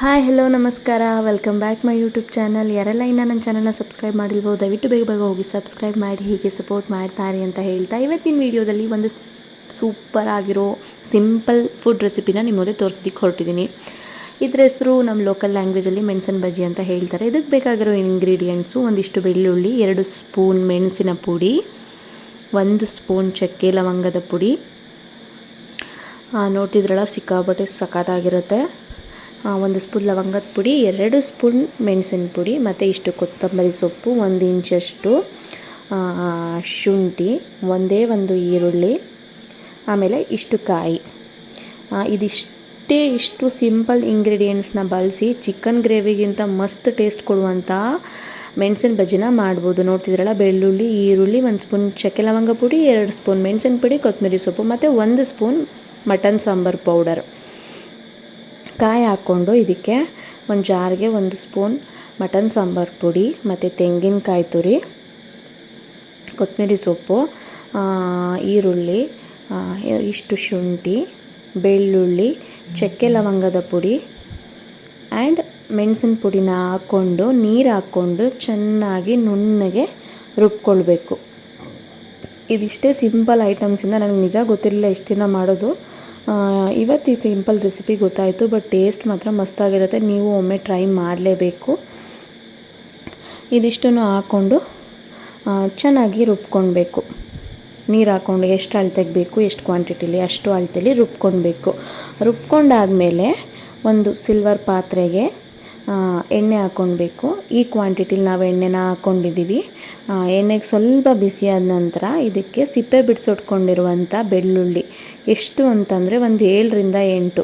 Hi hello ನಮಸ್ಕಾರ. Welcome back my YouTube channel ಯಾರೆಲ್ಲ ಇನ್ನು ನನ್ನ ಚಾನಲ್ನ ಸಬ್ಸ್ಕ್ರೈಬ್ ಮಾಡಿಲ್ವೋ, ದಯವಿಟ್ಟು ಬೇಗ ಬೇಗ ಹೋಗಿ ಸಬ್ಸ್ಕ್ರೈಬ್ ಮಾಡಿ, ಹೀಗೆ ಸಪೋರ್ಟ್ ಮಾಡ್ತಾರೆ ಅಂತ ಹೇಳ್ತಾ ಇವತ್ತಿನ ವಿಡಿಯೋದಲ್ಲಿ ಒಂದು ಸೂಪರ್ ಆಗಿರೋ ಸಿಂಪಲ್ ಫುಡ್ ರೆಸಿಪಿನ ನಿಮ್ಮ ಮುಂದೆ ತೋರಿಸೋದಕ್ಕೆ ಹೊರಟಿದ್ದೀನಿ ಇದ್ರ ಹೆಸರು ನಮ್ಮ ಲೋಕಲ್ ಲ್ಯಾಂಗ್ವೇಜಲ್ಲಿ ಮೆಣಸಿನ ಬಜ್ಜಿ ಅಂತ ಹೇಳ್ತಾರೆ. ಇದಕ್ಕೆ ಬೇಕಾಗಿರೋ ಇಂಗ್ರೀಡಿಯೆಂಟ್ಸು ಒಂದಿಷ್ಟು ಬೆಳ್ಳುಳ್ಳಿ, ಎರಡು ಸ್ಪೂನ್ ಮೆಣಸಿನ ಪುಡಿ, ಒಂದು ಸ್ಪೂನ್ ಚಕ್ಕೆ ಲವಂಗದ ಪುಡಿ. ನೋಡ್ತಿದ್ರಲ್ಲ ಸಿಕ್ಕಾಪಟ್ಟೆ ಸಖತ್ತಾಗಿರುತ್ತೆ. ಒಂದು ಸ್ಪೂನ್ ಲವಂಗದ ಪುಡಿ, ಎರಡು ಸ್ಪೂನ್ ಮೆಣಸಿನ ಪುಡಿ, ಮತ್ತು ಇಷ್ಟು ಕೊತ್ತಂಬರಿ ಸೊಪ್ಪು, ಒಂದು ಇಂಚಷ್ಟು ಶುಂಠಿ, ಒಂದೇ ಒಂದು ಈರುಳ್ಳಿ, ಆಮೇಲೆ ಇಷ್ಟು ಕಾಯಿ. ಇದಿಷ್ಟೇ ಇಷ್ಟು ಸಿಂಪಲ್ ಇಂಗ್ರೀಡಿಯೆಂಟ್ಸ್ನ ಬಳಸಿ ಚಿಕನ್ ಗ್ರೇವಿಗಿಂತ ಮಸ್ತ್ ಟೇಸ್ಟ್ ಕೊಡುವಂಥ ಮೆಣಸಿನ ಬಜ್ಜಿನ ಮಾಡ್ಬೋದು. ನೋಡ್ತಿದ್ರಲ್ಲ, ಬೆಳ್ಳುಳ್ಳಿ, ಈರುಳ್ಳಿ, ಒಂದು ಸ್ಪೂನ್ ಚಕ್ಕೆ ಲವಂಗ ಪುಡಿ, ಎರಡು ಸ್ಪೂನ್ ಮೆಣಸಿನ ಪುಡಿ, ಕೊತ್ತಂಬರಿ ಸೊಪ್ಪು, ಮತ್ತು ಒಂದು ಸ್ಪೂನ್ ಮಟನ್ ಸಾಂಬಾರು ಪೌಡರ್. ಕಾಯಿ ಹಾಕ್ಕೊಂಡು ಇದಕ್ಕೆ ಒಂದು ಜಾರಿಗೆ ಒಂದು ಸ್ಪೂನ್ ಮಟನ್ ಸಾಂಬಾರು ಪುಡಿ, ಮತ್ತು ತೆಂಗಿನಕಾಯಿ ತುರಿ ಕೊತ್ತಂಬರಿ ಸೊಪ್ಪು ಈರುಳ್ಳಿ ಇಷ್ಟು ಶುಂಠಿ, ಬೆಳ್ಳುಳ್ಳಿ, ಚಕ್ಕೆ ಲವಂಗದ ಪುಡಿ ಆ್ಯಂಡ್ ಮೆಣಸಿನ ಪುಡಿನ ಹಾಕ್ಕೊಂಡು, ನೀರು ಹಾಕ್ಕೊಂಡು ಚೆನ್ನಾಗಿ ನುಣ್ಣಗೆ ರುಬ್ಕೊಳ್ಬೇಕು. ಇದಿಷ್ಟೇ ಸಿಂಪಲ್ ಐಟಮ್ಸಿಂದ ನನಗೆ ನಿಜ ಗೊತ್ತಿರಲಿಲ್ಲ ಇಷ್ಟು ದಿನ ಮಾಡೋದು. ಇವತ್ತು ಈ ಸಿಂಪಲ್ ರೆಸಿಪಿ ಗೊತ್ತಾಯಿತು, ಬಟ್ ಟೇಸ್ಟ್ ಮಾತ್ರ ಮಸ್ತಾಗಿರುತ್ತೆ. ನೀವು ಒಮ್ಮೆ ಟ್ರೈ ಮಾಡಲೇಬೇಕು. ಇದಿಷ್ಟನ್ನು ಹಾಕ್ಕೊಂಡು ಚೆನ್ನಾಗಿ ರುಬ್ಕೊಳ್ಬೇಕು. ನೀರು ಹಾಕ್ಕೊಂಡು ಎಷ್ಟು ಅಳತೆಗೆ ಎಷ್ಟು ಕ್ವಾಂಟಿಟಿಲಿ, ಅಷ್ಟು ಅಳತೆಲಿ ರುಬ್ಕೊಳ್ಬೇಕು. ರುಬ್ಕೊಂಡಾದಮೇಲೆ ಒಂದು ಸಿಲ್ವರ್ ಪಾತ್ರೆಗೆ ಎಣ್ಣೆ ಹಾಕ್ಕೊಳ್ಬೇಕು ಈ ಕ್ವಾಂಟಿಟಿಲಿ ನಾವು ಎಣ್ಣೆನ ಹಾಕ್ಕೊಂಡಿದ್ದೀವಿ ಎಣ್ಣೆಗೆ ಸ್ವಲ್ಪ ಬಿಸಿಯಾದ ನಂತರ ಇದಕ್ಕೆ ಸಿಪ್ಪೆ ಬಿಡಿಸೊಟ್ಕೊಂಡಿರುವಂಥ ಬೆಳ್ಳುಳ್ಳಿ. ಎಷ್ಟು ಅಂತಂದರೆ ಒಂದು ಏಳರಿಂದ ಎಂಟು.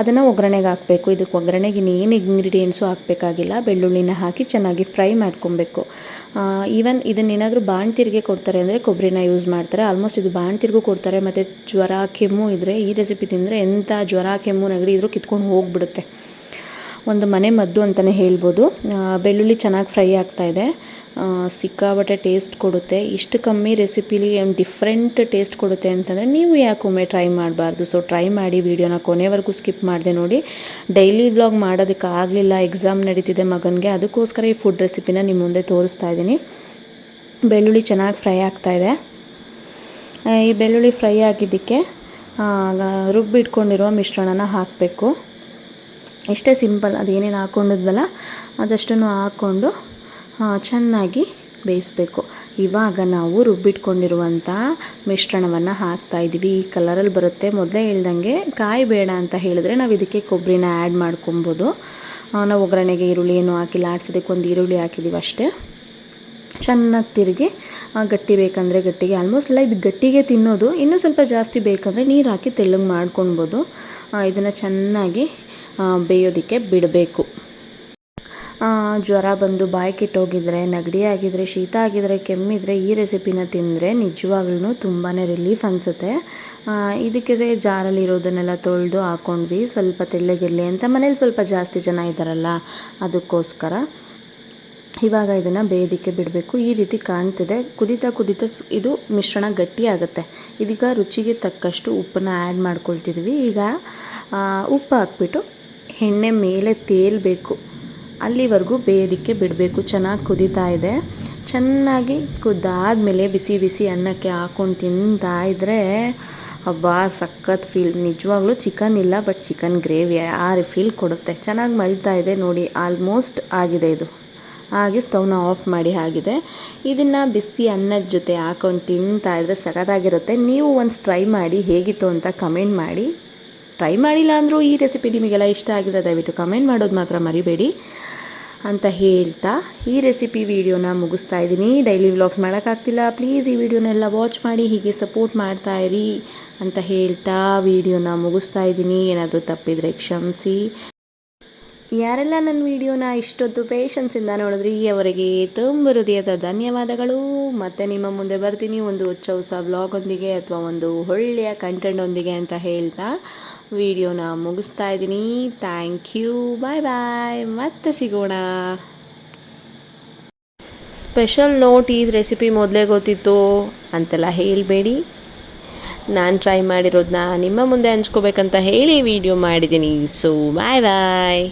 ಅದನ್ನು ಒಗ್ಗರಣೆಗೆ ಹಾಕಬೇಕು. ಇದಕ್ಕೆ ಒಗ್ಗರಣೆಗೆ ಇನ್ನೇನು ಇಂಗ್ರೀಡಿಯೆಂಟ್ಸು ಹಾಕಬೇಕಾಗಿಲ್ಲ. ಬೆಳ್ಳುಳ್ಳಿನ ಹಾಕಿ ಚೆನ್ನಾಗಿ ಫ್ರೈ ಮಾಡ್ಕೊಬೇಕು ಈವನ್ ಇದನ್ನೇನಾದರೂ ಬಾಣ್ತಿರಿಗೆ ಕೊಡ್ತಾರೆ ಅಂದರೆ ಕೊಬ್ಬರಿನ ಯೂಸ್ ಮಾಡ್ತಾರೆ. ಆಲ್ಮೋಸ್ಟ್ ಇದು ಬಾಣ್ತಿರ್ಗೂ ಕೊಡ್ತಾರೆ. ಮತ್ತು ಜ್ವರ ಕೆಮ್ಮು ಇದ್ದರೆ ಈ ರೆಸಿಪಿ ತಿಂದರೆ ಎಂಥ ಜ್ವರ ಕೆಮ್ಮು ನೆಗಡಿ ಇದ್ರೂ ಕಿತ್ಕೊಂಡು ಹೋಗಿಬಿಡುತ್ತೆ. ಒಂದು ಮನೆ ಮದ್ದು ಅಂತಲೇ ಹೇಳ್ಬೋದು. ಬೆಳ್ಳುಳ್ಳಿ ಚೆನ್ನಾಗಿ ಫ್ರೈ ಆಗ್ತಾ ಇದೆ. ಸಿಕ್ಕಾಬಟ್ಟೆ ಟೇಸ್ಟ್ ಕೊಡುತ್ತೆ. ಇಷ್ಟು ಕಮ್ಮಿ ರೆಸಿಪಿಲಿ ಡಿಫ್ರೆಂಟ್ ಟೇಸ್ಟ್ ಕೊಡುತ್ತೆ ಅಂತಂದರೆ ನೀವು ಯಾಕೊಮ್ಮೆ ಟ್ರೈ ಮಾಡಬಾರ್ದು? ಸೊ ಟ್ರೈ ಮಾಡಿ ವೀಡಿಯೋನ ಕೊನೆವರೆಗೂ ಸ್ಕಿಪ್ ಮಾಡಿದೆ ನೋಡಿ. ಡೈಲಿ ವ್ಲಾಗ್ ಮಾಡೋದಕ್ಕೆ ಆಗಲಿಲ್ಲ. ಎಕ್ಸಾಮ್ ನಡೀತಿದೆ ಮಗನಿಗೆ. ಅದಕ್ಕೋಸ್ಕರ ಈ ಫುಡ್ ರೆಸಿಪಿನ ನಿಮ್ಮ ಮುಂದೆ ತೋರಿಸ್ತಾ ಇದ್ದೀನಿ. ಬೆಳ್ಳುಳ್ಳಿ ಚೆನ್ನಾಗಿ ಫ್ರೈ ಆಗ್ತಾ ಇದೆ. ಈ ಬೆಳ್ಳುಳ್ಳಿ ಫ್ರೈ ಆಗಿದ್ದಕ್ಕೆ ರುಬ್ಬಿಟ್ಕೊಂಡಿರೋ ಮಿಶ್ರಣನ ಹಾಕಬೇಕು. ಇಷ್ಟೇ ಸಿಂಪಲ್ ಅದೇನೇನು ಹಾಕ್ಕೊಂಡಿದ್ವಲ್ಲ ಅದಷ್ಟನ್ನು ಹಾಕ್ಕೊಂಡು ಚೆನ್ನಾಗಿ ಬೇಯಿಸ್ಬೇಕು. ಇವಾಗ ನಾವು ರುಬ್ಬಿಟ್ಕೊಂಡಿರುವಂಥ ಮಿಶ್ರಣವನ್ನು ಹಾಕ್ತಾಯಿದ್ದೀವಿ ಈ ಕಲರಲ್ಲಿ ಬರುತ್ತೆ. ಮೊದಲೇ ಹೇಳ್ದಂಗೆ ಕಾಯಿ ಬೇಡ ಅಂತ ಹೇಳಿದ್ರೆ ನಾವು ಇದಕ್ಕೆ ಕೊಬ್ಬರಿನ ಆ್ಯಡ್ ಮಾಡ್ಕೊಬೋದು. ನಾವು ಒಗ್ಗರಣೆಗೆ ಈರುಳ್ಳಿ ಏನು ಹಾಕಿ ಲಾಡ್ಸೋದಕ್ಕೆ ಒಂದು ಈರುಳ್ಳಿ ಹಾಕಿದ್ದೀವಿ ಅಷ್ಟೇ. ಚೆನ್ನಾಗಿ ತಿರುಗಿ ಗಟ್ಟಿ ಬೇಕಂದರೆ ಗಟ್ಟಿಗೆ. ಆಲ್ಮೋಸ್ಟ್ ಎಲ್ಲ ಇದು ಗಟ್ಟಿಗೆ ತಿನ್ನೋದು. ಇನ್ನೂ ಸ್ವಲ್ಪ ಜಾಸ್ತಿ ಬೇಕಂದರೆ ನೀರು ಹಾಕಿ ತೆಳ್ಳಗೆ ಮಾಡ್ಕೊಳ್ಬೋದು ಇದನ್ನು ಚೆನ್ನಾಗಿ ಬೇಯೋದಕ್ಕೆ ಬಿಡಬೇಕು. ಜ್ವರ ಬಂದು ಬಾಯಿ ಕೆಟ್ಟೋಗಿದ್ರೆ ನೆಗಡಿ ಆಗಿದ್ರೆ ಶೀತ ಆಗಿದ್ರೆ, ಕೆಮ್ಮಿದ್ರೆ ಈ ರೆಸಿಪಿನ ತಿಂದರೆ ನಿಜವಾಗ್ಲೂ ತುಂಬಾ ರಿಲೀಫ್ ಅನಿಸುತ್ತೆ. ಇದಕ್ಕೆ ಜಾರಲ್ಲಿ ಇರೋದನ್ನೆಲ್ಲ ತೊಳೆದು ಹಾಕ್ಕೊಂಡ್ವಿ ಸ್ವಲ್ಪ ತೆಳ್ಳಗಿರಲಿ ಅಂತ ಮನೇಲಿ ಸ್ವಲ್ಪ ಜಾಸ್ತಿ ಜನ ಇದ್ದಾರಲ್ಲ, ಅದಕ್ಕೋಸ್ಕರ. ಇವಾಗ ಇದನ್ನು ಬೇಯೋದಕ್ಕೆ ಬಿಡಬೇಕು. ಈ ರೀತಿ ಕಾಣ್ತಿದೆ. ಕುದಿತಾ ಕುದಿತಾ ಇದು ಮಿಶ್ರಣ ಗಟ್ಟಿಯಾಗುತ್ತೆ ಇದೀಗ ರುಚಿಗೆ ತಕ್ಕಷ್ಟು ಉಪ್ಪನ್ನು ಆ್ಯಡ್ ಮಾಡ್ಕೊಳ್ತಿದ್ವಿ. ಈಗ ಉಪ್ಪು ಹಾಕ್ಬಿಟ್ಟು ಎಣ್ಣೆ ಮೇಲೆ ತೇಲಬೇಕು. ಅಲ್ಲಿವರೆಗೂ ಬೇಯೋದಕ್ಕೆ ಬಿಡಬೇಕು. ಚೆನ್ನಾಗಿ ಕುದೀತಾ ಇದೆ. ಚೆನ್ನಾಗಿ ಕುದ್ದಾದಮೇಲೆ ಬಿಸಿ ಬಿಸಿ ಅನ್ನಕ್ಕೆ ಹಾಕೊಂಡು ತಿಂತಾ ಇದ್ದರೆ ಅಬ್ಬಾ, ಸಖತ್ ಫೀಲ್ ನಿಜವಾಗ್ಲೂ ಚಿಕನ್ ಇಲ್ಲ ಬಟ್ ಚಿಕನ್ ಗ್ರೇವಿ ಆ ಫೀಲ್ ಕೊಡುತ್ತೆ. ಚೆನ್ನಾಗಿ ಮಳ್ತಾ ಇದೆ ನೋಡಿ ಆಲ್ಮೋಸ್ಟ್ ಆಗಿದೆ ಇದು. ಹಾಗೆ ಸ್ಟವ್ನ ಆಫ್ ಮಾಡಿ ಆಗಿದೆ. ಇದನ್ನು ಬಿಸಿ ಅನ್ನದ ಜೊತೆ ಹಾಕೊಂಡು ತಿಂತಾ ಇದ್ರೆ ಸಖತ್ತಾಗಿರುತ್ತೆ. ನೀವು ಒಂದು ಟ್ರೈ ಮಾಡಿ, ಹೇಗಿತ್ತು ಅಂತ ಕಮೆಂಟ್ ಮಾಡಿ. ಟ್ರೈ ಮಾಡಿಲ್ಲ ಅಂದರೂ ಈ ರೆಸಿಪಿ ನಿಮಗೆಲ್ಲ ಇಷ್ಟ ಆಗಿದ್ರೆ ದಯವಿಟ್ಟು ಕಮೆಂಟ್ ಮಾಡೋದು ಮಾತ್ರ ಮರಿಬೇಡಿ ಅಂತ ಹೇಳ್ತಾ ಈ ರೆಸಿಪಿ ವಿಡಿಯೋನ ಮುಗಿಸ್ತಾ ಇದ್ದೀನಿ. Daily vlogs ಮಾಡೋಕ್ಕಾಗ್ತಿಲ್ಲ. ಪ್ಲೀಸ್ ಈ ವಿಡಿಯೋನೆಲ್ಲ ವಾಚ್ ಮಾಡಿ, ಹೀಗೆ ಸಪೋರ್ಟ್ ಮಾಡ್ತಾ ಇರಿ ಅಂತ ಹೇಳ್ತಾ ವಿಡಿಯೋನ ಮುಗಿಸ್ತಾ ಇದ್ದೀನಿ. ಏನಾದರೂ ತಪ್ಪಿದರೆ ಕ್ಷಮಿಸಿ. ಯಾರೆಲ್ಲ ನನ್ನ ವಿಡಿಯೋನ ಇಷ್ಟೊತ್ತು ಪೇಷನ್ಸಿಂದ ನೋಡಿದ್ರಿ ಅವರಿಗೆ ತುಂಬ ಹೃದಯದ ಧನ್ಯವಾದಗಳು. ಮತ್ತು ನಿಮ್ಮ ಮುಂದೆ ಬರ್ತೀನಿ ಒಂದು ಹೊಚ್ಚ ಹೊಸ ಬ್ಲಾಗೊಂದಿಗೆ ಅಥವಾ ಒಂದು ಒಳ್ಳೆಯ ಕಂಟೆಂಟೊಂದಿಗೆ ಅಂತ ಹೇಳ್ತಾ ವಿಡಿಯೋನ ಮುಗಿಸ್ತಾ ಇದ್ದೀನಿ. ಥ್ಯಾಂಕ್ ಯು ಬಾಯ್ ಬಾಯ್ ಮತ್ತೆ ಸಿಗೋಣ. ಸ್ಪೆಷಲ್ ನೋಟ್ ಈ ರೆಸಿಪಿ ಮೊದಲೇ ಗೊತ್ತಿತ್ತು ಅಂತೆಲ್ಲ ಹೇಳಬೇಡಿ. ನಾನು ಟ್ರೈ ಮಾಡಿರೋದನ್ನ ನಿಮ್ಮ ಮುಂದೆ ಹಂಚ್ಕೋಬೇಕಂತ ಹೇಳಿ ವಿಡಿಯೋ ಮಾಡಿದ್ದೀನಿ. ಸೊ ಬಾಯ್ ಬಾಯ್